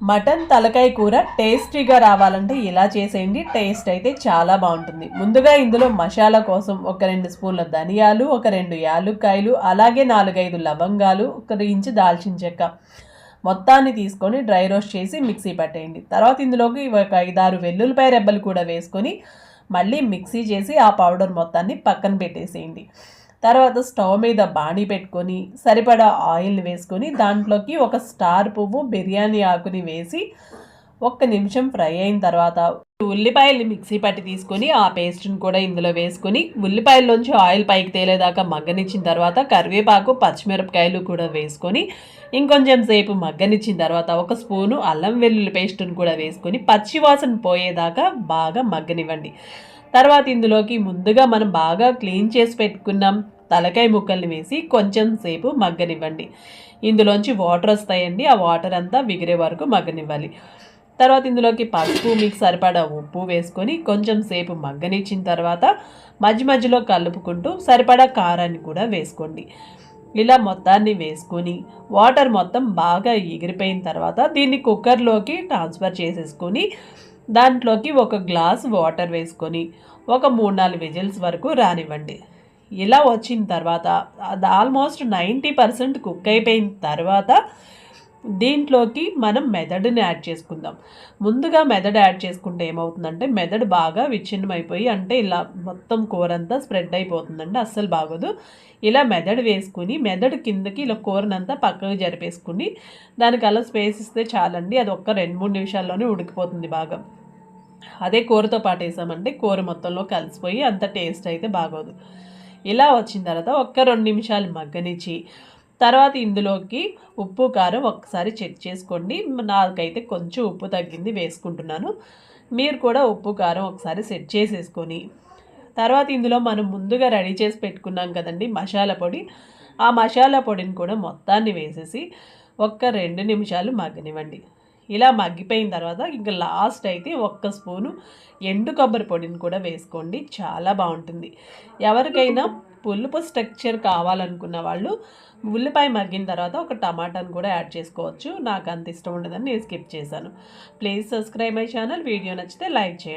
Mutton తలకాయ కూర టేస్టీగా రావాలంటే ఇలా చేసేయండి. టేస్ట్ అయితే చాలా బాగుంటుంది. ముందుగా ఇందులో మసాలా కోసం ఒక రెండు స్పూన్ల ధనియాలు ఒక రెండు యాలుక్కాయలు అలాగే నాలుగైదు లవంగాలు ఒక ఇంచు దాల్చిన చెక్క మొత్తాన్ని తీసుకొని డ్రై రోస్ట్ చేసి మిక్సీ పట్టేయండి. తర్వాత ఇందులోకి ఒక ఐదారు వెల్లుల్లిపాయ రెబ్బలు కూడా వేసుకొని మళ్ళీ మిక్సీ చేసి ఆ పౌడర్ మొత్తాన్ని పక్కన పెట్టేసేయండి. తర్వాత స్టవ్ మీద బాణీ పెట్టుకొని సరిపడా ఆయిల్ వేసుకొని దాంట్లోకి ఒక స్టార్ పువ్వు బిర్యానీ ఆకుని వేసి ఒక్క నిమిషం ఫ్రై అయిన తర్వాత ఉల్లిపాయలు మిక్సీ పట్టి తీసుకొని ఆ పేస్ట్ని కూడా ఇందులో వేసుకొని ఉల్లిపాయల్లోంచి ఆయిల్ పైకి తేలేదాకా మగ్గనిచ్చిన తర్వాత కరివేపాకు పచ్చిమిరపకాయలు కూడా వేసుకొని ఇంకొంచెం సేపు మగ్గనిచ్చిన తర్వాత ఒక స్పూను అల్లం వెల్లుల్లి పేస్ట్ని కూడా వేసుకొని పచ్చివాసన పోయేదాకా బాగా మగ్గనివ్వండి. తర్వాత ఇందులోకి ముందుగా మనం బాగా క్లీన్ చేసి పెట్టుకున్నాం తలకాయ ముక్కల్ని వేసి కొంచెం సేపు మగ్గనివ్వండి. ఇందులోంచి వాటర్ వస్తాయండి. ఆ వాటర్ అంతా విగిరే వరకు మగ్గనివ్వాలి. తర్వాత ఇందులోకి పసుపు మీకు సరిపడా ఉప్పు వేసుకొని కొంచెం సేపు మగ్గనిచ్చిన తర్వాత మధ్య మధ్యలో కలుపుకుంటూ సరిపడా కారాన్ని కూడా వేసుకోండి. ఇలా మొత్తాన్ని వేసుకొని వాటర్ మొత్తం బాగా ఎగిరిపోయిన తర్వాత దీన్ని కుక్కర్లోకి ట్రాన్స్ఫర్ చేసేసుకొని దాంట్లోకి ఒక గ్లాస్ వాటర్ వేసుకొని ఒక మూడు నాలుగు విజిల్స్ వరకు రానివ్వండి. ఇలా వచ్చిన తర్వాత అది ఆల్మోస్ట్ నైంటీ పర్సెంట్ కుక్ అయిపోయిన తర్వాత దీంట్లోకి మనం మెదడుని యాడ్ చేసుకుందాం. ముందుగా మెదడు యాడ్ చేసుకుంటే ఏమవుతుందంటే మెదడు బాగా విచ్ఛిన్నమైపోయి అంటే ఇలా మొత్తం కూర అంతా స్ప్రెడ్ అయిపోతుందండి అస్సలు బాగోదు. ఇలా మెదడు వేసుకుని మెదడు కిందకి ఇలా కూరనంతా పక్కకు జరిపేసుకుని దానికి అలా స్పేస్ ఇస్తే చాలండి అది ఒక్క రెండు మూడు నిమిషాల్లోనే ఉడికిపోతుంది బాగా. అదే కూరతో పాటు వేసామంటే కూర మొత్తంలో కలిసిపోయి అంత టేస్ట్ అయితే బాగోదు. ఇలా వచ్చిన తర్వాత ఒక్క రెండు నిమిషాలు మగ్గనిచ్చి తర్వాత ఇందులోకి ఉప్పు కారం ఒకసారి చెక్ చేసుకోండి. నాకైతే కొంచెం ఉప్పు తగ్గింది వేసుకుంటున్నాను. మీరు కూడా ఉప్పు కారం ఒకసారి సెట్ చేసేసుకొని. తర్వాత ఇందులో మనం ముందుగా రెడీ చేసి పెట్టుకున్నాం కదండి మసాలా పొడి. ఆ మసాలా పొడిని కూడా మొత్తాన్ని వేసేసి ఒక్క రెండు నిమిషాలు మగ్గనివ్వండి. ఇలా మగ్గిపోయిన తర్వాత ఇంకా లాస్ట్ అయితే ఒక్క స్పూను ఎండు కొబ్బరి పొడిని కూడా వేసుకోండి. చాలా బాగుంటుంది. ఎవరికైనా పులుపు స్ట్రక్చర్ కావాలనుకున్న వాళ్ళు ఉల్లిపాయ మగ్గిన తర్వాత ఒక టమాటాను కూడా యాడ్ చేసుకోవచ్చు. నాకు అంత ఇష్టం ఉండదని నేను స్కిప్ చేశాను. Please subscribe my channel. Video నచ్చితే లైక్ చేయండి.